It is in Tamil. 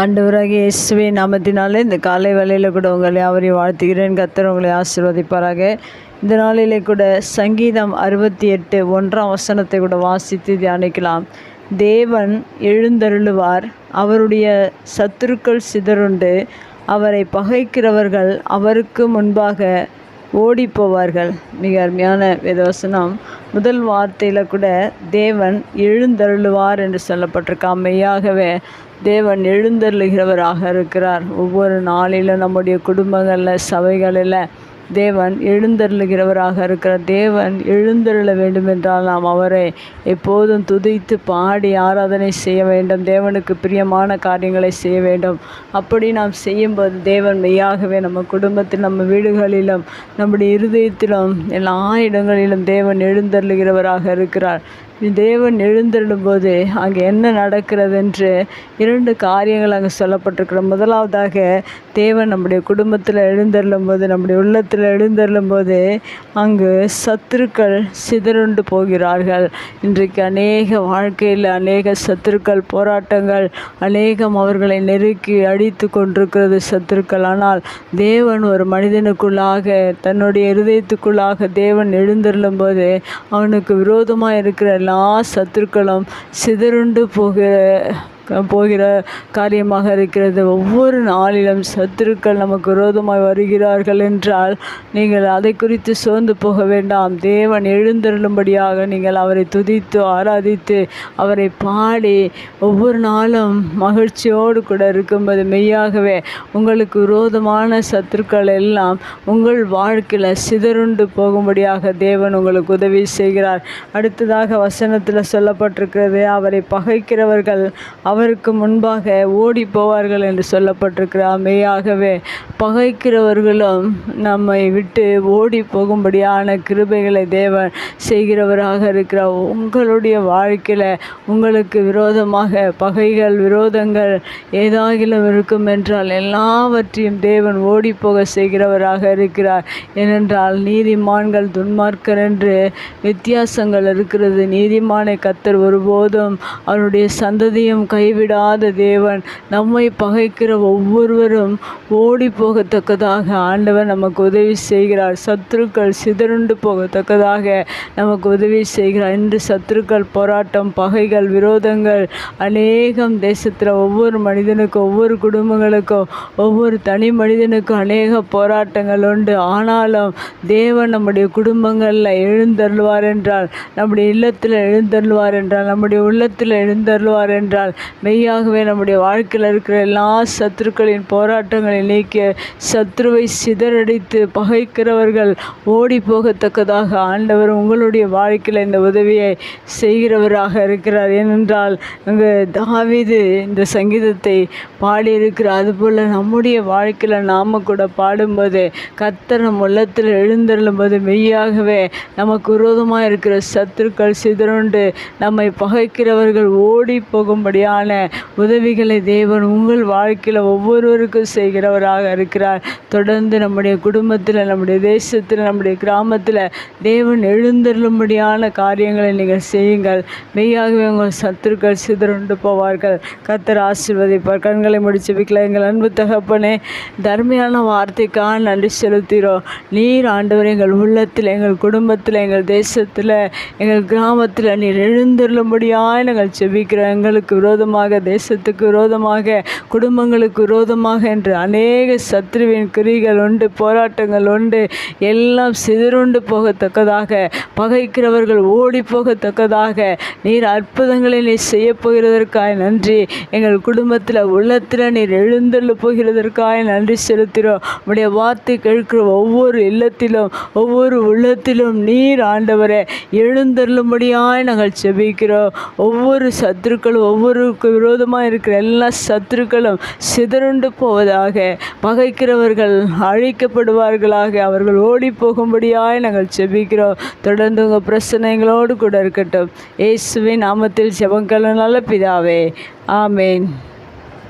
ஆண்டவராகிய இயேசுவே நாமத்தினாலே இந்த காலை வேலையில் கூட உங்களை அவரை வாழ்த்துகிறேன். கத்தர் உங்களை ஆசீர்வதிப்பாராக. இந்த நாளிலே கூட சங்கீதம் அறுபத்தி எட்டு ஒன்றாம் வசனத்தை கூட வாசித்து தியானிக்கலாம். தேவன் எழுந்தருளுவார் அவருடைய சத்துருக்கள் சிதறுண்டு அவரை பகைக்கிறவர்கள் அவருக்கு முன்பாக ஓடிப்போவார்கள். மிக அருமையான வேதவசனம். முதல் வார்த்தையில் கூட தேவன் எழுந்தருளுவார் என்று சொல்லப்பட்டிருக்கா. மெய்யாகவே தேவன் எழுந்தருளுகிறவராக இருக்கிறார். ஒவ்வொரு நாளிலும் நம்முடைய குடும்பங்களில் சபைகளில் தேவன் எழுந்தருளுகிறவராக இருக்கிறார் தேவன் எழுந்தருள வேண்டும் என்றால் நாம் அவரை எப்போதும் துதித்து பாடி ஆராதனை செய்ய வேண்டும். தேவனுக்கு பிரியமான காரியங்களை செய்ய வேண்டும். அப்படி நாம் செய்யும்போது தேவன் மெய்யாகவே நம்ம குடும்பத்தில் நம்ம வீடுகளிலும் நம்முடைய இருதயத்திலும் எல்லா இடங்களிலும் தேவன் எழுந்தருளுகிறவராக இருக்கிறார். தேவன் எழுந்திருடும் போது அங்கே என்ன நடக்கிறது என்று இரண்டு காரியங்கள் அங்கே சொல்லப்பட்டிருக்கிற. முதலாவதாக தேவன் நம்முடைய குடும்பத்தில் எழுந்தருளும் போது நம்முடைய உள்ளத்தில் எழுந்தருளும் போது அங்கு சத்துருக்கள் சிதறுண்டு போகிறார்கள். இன்றைக்கு அநேக வாழ்க்கையில் அநேக சத்துருக்கள் போராட்டங்கள் அநேகம் அவர்களை நெருக்கி அடித்து கொண்டிருக்கிறது சத்துருக்கள். ஆனால் தேவன் ஒரு மனிதனுக்குள்ளாக தன்னுடைய இருதயத்துக்குள்ளாக தேவன் எழுந்தருளும் போது அவனுக்கு விரோதமாக இருக்கிற எல்லா சத்துருக்களும் சிதறுண்டு போகிற போகிற காரியமாக இருக்கிறது. ஒவ்வொரு நாளிலும் சத்துருக்கள் நமக்கு விரோதமாய் வருகிறார்கள் என்றால் நீங்கள் அதை குறித்து சோர்ந்து போக வேண்டாம். தேவன் எழுந்தருளும்படியாக நீங்கள் அவரை துதித்து ஆராதித்து அவரை பாடி ஒவ்வொரு நாளும் மகிழ்ச்சியோடு கூட இருக்கும்போது மெய்யாகவே உங்களுக்கு விரோதமான சத்துருக்கள் எல்லாம் உங்கள் வாழ்க்கையில் சிதறுண்டு போகும்படியாக தேவன் உங்களுக்கு உதவி செய்கிறார். அடுத்ததாக வசனத்தில் சொல்லப்பட்டிருக்கிறது அவரை பகைக்கிறவர்கள் அவருக்கு முன்பாக ஓடி போவார்கள் என்று சொல்லப்பட்டிருக்கிறார் மெய்யாகவே பகைக்கிறவர்களும் நம்மை விட்டு ஓடி போகும்படியான கிருபைகளை தேவன் செய்கிறவராக இருக்கிறார். உங்களுடைய வாழ்க்கையில் உங்களுக்கு விரோதமாக பகைகள் விரோதங்கள் ஏதாகிலும் இருக்கும் என்றால் எல்லாவற்றையும் தேவன் ஓடி போக செய்கிறவராக இருக்கிறார். ஏனென்றால் நீதிமான்கள் துன்மார்க்கர் என்று வித்தியாசங்கள் இருக்கிறது. நீதிமானை கத்தர் ஒருபோதும் அவருடைய சந்ததியும் கைவிடாத தேவன். நம்மை பகைக்கிற ஒவ்வொருவரும் ஓடி போகத்தக்கதாக ஆண்டவர் நமக்கு உதவி செய்கிறார். சத்துருக்கள் சிதறுண்டு போகத்தக்கதாக நமக்கு உதவி செய்கிறார். இன்று சத்துருக்கள் போராட்டம் பகைகள் விரோதங்கள் அநேகம் தேசத்தில் ஒவ்வொரு மனிதனுக்கும் ஒவ்வொரு குடும்பங்களுக்கும் ஒவ்வொரு தனி மனிதனுக்கும் அநேக போராட்டங்கள் உண்டு. ஆனாலும் தேவன் நம்முடைய குடும்பங்களில் எழுந்தருள்வார் என்றால் நம்முடைய இல்லத்தில் எழுந்தருள்வார் என்றால் நம்முடைய உள்ளத்தில் எழுந்தருள்வார் என்றால் மெய்யாகவே நம்முடைய வாழ்க்கையில் இருக்கிற எல்லா சத்துருக்களின் போராட்டங்களை நீக்க சத்ருவை சிதறடித்து பகைக்கிறவர்கள் ஓடி போகத்தக்கதாக ஆண்டவர் உங்களுடைய வாழ்க்கையில் இந்த உதவியை செய்கிறவராக இருக்கிறார். ஏனென்றால் அங்கு தாவிது இந்த சங்கீதத்தை பாடியிருக்கிறார். அதுபோல் நம்முடைய வாழ்க்கையில் நாம் கூட பாடும்போது கத்தர் நம் உள்ளத்தில் எழுந்தருளும்போது மெய்யாகவே நமக்கு விரோதமாக இருக்கிற சத்துருக்கள் சிதறுண்டு நம்மை பகைக்கிறவர்கள் ஓடி விதமான உதவிகளை தேவன் உங்கள் வாழ்க்கையில் ஒவ்வொருவருக்கும் செய்கிறவராக இருக்கிறார். தொடர்ந்து நம்முடைய குடும்பத்தில் நம்முடைய தேசத்தில் நம்முடைய கிராமத்தில் தேவன் எழுந்தருளும்படியான காரியங்களை நீங்கள் செய்யுங்கள். மெய்யாகவே உங்கள் சத்துருக்கள் சிதறுண்டு போவார்கள். கத்தர் ஆசிர்வதிப்பார். கண்களை முடிச்சு வைக்கலாம் எங்கள் அன்பு தகப்பனே தர்மையான வார்த்தைக்காக நன்றி செலுத்துகிறோம். நீர் ஆண்டவர் எங்கள் உள்ளத்தில் எங்கள் குடும்பத்தில் எங்கள் தேசத்தில் எங்கள் கிராமத்தில் நீர் எழுந்தருளும்படியாக நாங்கள் செபிக்கிறோம் எங்களுக்கு விரோதம் விரோதமாக தேசத்துக்கு விரோதமாக குடும்பங்களுக்கு விரோதமாக என்று அநேக சத்ருவின் கிரிகள் உண்டு போராட்டங்கள் உண்டு. எல்லாம் சிதறுண்டு போகத்தக்கதாக பகைக்கிறவர்கள் ஓடி போகத்தக்கதாக. நீர் அற்புதங்களை நீர் செய்ய போகிறதற்காய் நன்றி. எங்கள் குடும்பத்தில் உள்ளத்தில் நீர் எழுந்தள்ள போகிறதற்காக நன்றி செலுத்துகிறோம். உடைய வார்த்தை கேட்கிற ஒவ்வொரு இல்லத்திலும் ஒவ்வொரு உள்ளத்திலும் நீர் ஆண்டவரை எழுந்தருளும்படியாய் நாங்கள் செபிக்கிறோம் ஒவ்வொரு சத்துருக்களும் ஒவ்வொருக்கு விரோதமாக இருக்கிற எல்லா சத்துருக்களும் சிதறுண்டு போவதாக பகைக்கிறவர்கள் அழிக்கப்படுவார்களாக அவர்கள் ஓடி போகும்படியாய் நாங்கள் செபிக்கிறோம் தொடர்ந்து உங்கள் பிரச்சனைகளோடு கூட இருக்கட்டும். இயேசுவின் நாமத்தில் செபங்கள் நல்ல பிதாவே. ஆமேன்.